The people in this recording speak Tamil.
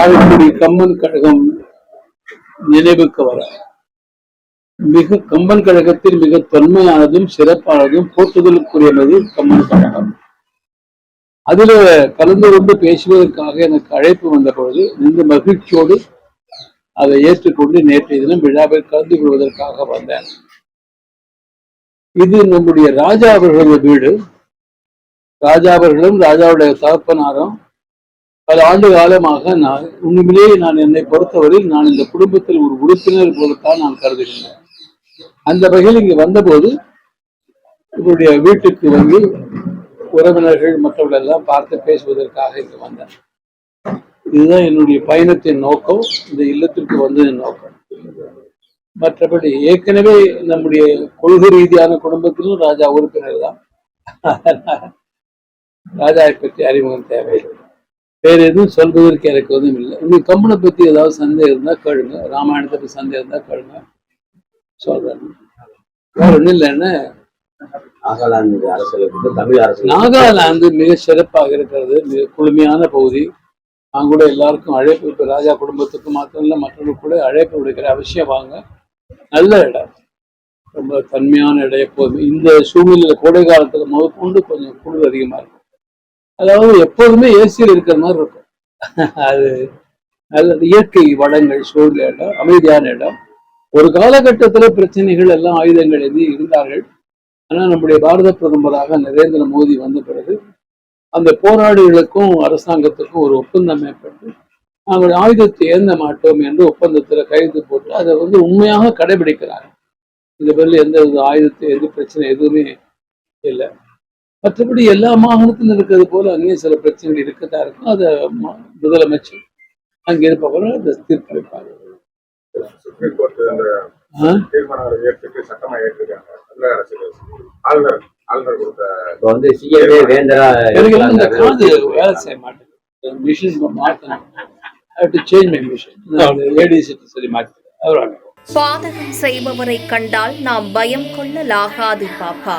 காரைக்குடி கம்பன் கழகம் நினைவுக்கு வர. மிக கம்பன் கழகத்தில் மிக தொன்மையானதும் சிறப்பானதும் போற்றுதலுக்குரியது கம்பன் கழகம். அதில் கலந்து கொண்டு பேசுவதற்காக எனக்கு அழைப்பு வந்த பொழுது இந்த மகிழ்ச்சியோடு அதை ஏற்றுக்கொண்டு நேற்றைய தினம் விழாவில் கலந்து கொள்வதற்காக வந்தேன். இது நம்முடைய ராஜா அவர்களது வீடு. ராஜா அவர்களும் ராஜாவுடைய தகப்பனாரும் பல ஆண்டு காலமாக நான் உண்மையிலேயே நான் என்னை பொறுத்தவரையில் நான் இந்த குடும்பத்தில் ஒரு உறுப்பினர் போலத்தான் நான் கருதுகின்றேன். அந்த வகையில் இங்கு வந்தபோது இவருடைய வீட்டுக்கு வந்து உறவினர்கள் மற்றவர்கள் எல்லாம் பார்த்து பேசுவதற்காக இங்கு வந்தேன். இதுதான் என்னுடைய பயணத்தின் நோக்கம் இந்த இல்லத்திற்கு வந்ததின் நோக்கம். மற்றபடி ஏற்கனவே நம்முடைய கொள்கை ரீதியான குடும்பத்திலும் ராஜா உறுப்பினர் தான். ராஜாவை பற்றி அறிமுகம் தேவையில்லை. வேற எதுவும் சொல்வதற்கு எனக்கு எதுவும் இல்லை. உங்களுக்கு கம்பனை பத்தி ஏதாவது சந்தேகம் இருந்தா கேளுங்க. ராமாயணத்தை பத்தி சந்தேகம் இருந்தா கேளுங்க. சொல்றேன். வேற ஒண்ணும் இல்லைன்னா நாகாலாந்து அரசியலுக்கு தமிழ் அரசியல். நாகாலாந்து மிக சிறப்பாக இருக்கிறது. மிக குளுமையான பகுதி. நான் கூட எல்லாருக்கும் அழைப்பு இப்போ ராஜா குடும்பத்துக்கு மாத்திரம் இல்லை மற்றவர்களுக்கு கூட அழைப்பு விடுக்கிற அவசியம் வாங்க. நல்ல இடம். ரொம்ப தன்மையான இடம் எப்போதுமே. இந்த சூழ்நிலையில கோடை காலத்துல முதற்கொண்டு கொஞ்சம் குளிர் அதிகமா இருக்கும். அதாவது எப்போதுமே ஏசியில் இருக்கிற மாதிரி இருக்கும். அது நல்ல இயற்கை வளங்கள் சூழ்நிலை இடம் அமைதியான இடம். ஒரு காலகட்டத்துல பிரச்சனைகள் எல்லாம் ஆயுதங்கள் எது இருந்தார்கள். ஆனால் நம்முடைய பாரத பிரதமராக நரேந்திர மோடி வந்த பிறகு அந்த போராளிகளுக்கும் அரசாங்கத்துக்கும் ஒரு ஒப்பந்தம் ஏற்பட்டு நாங்கள் ஆயுதத்தை ஏந்த மாட்டோம் என்று ஒப்பந்தத்துல கைது போட்டு அதை வந்து உண்மையாக கடைபிடிக்கிறாங்க. இந்த பேர்ல எந்த வித ஆயுதத்தை எது பிரச்சனை எதுவுமே இல்லை. மற்றபடி எல்லா மாகாணத்திலும் இருக்கிறது போல அங்கேயும் சில பிரச்சனைகள் இருக்கத்தான் இருக்கும். அதை முதலமைச்சர் அங்கே இருப்பவர்கள் அதை தீர்த்து வைப்பாங்க சுப்ரீம் கோர்ட்? தீர்மானங்களை சட்டமா ஏற்றிருக்காங்க. ஆளுநர் ஆளுநர் கொடுத்த வேலை செய்ய மாட்டேங்குது. மிஷின் மாற்றணும் டு சேஞ்ச் மை மிஷின் ஏடிசி சரி மாற்றி அவர் பாதகம் செய்பவரை கண்டால் நாம் பயம் கொள்ளலாகாது பாப்பா.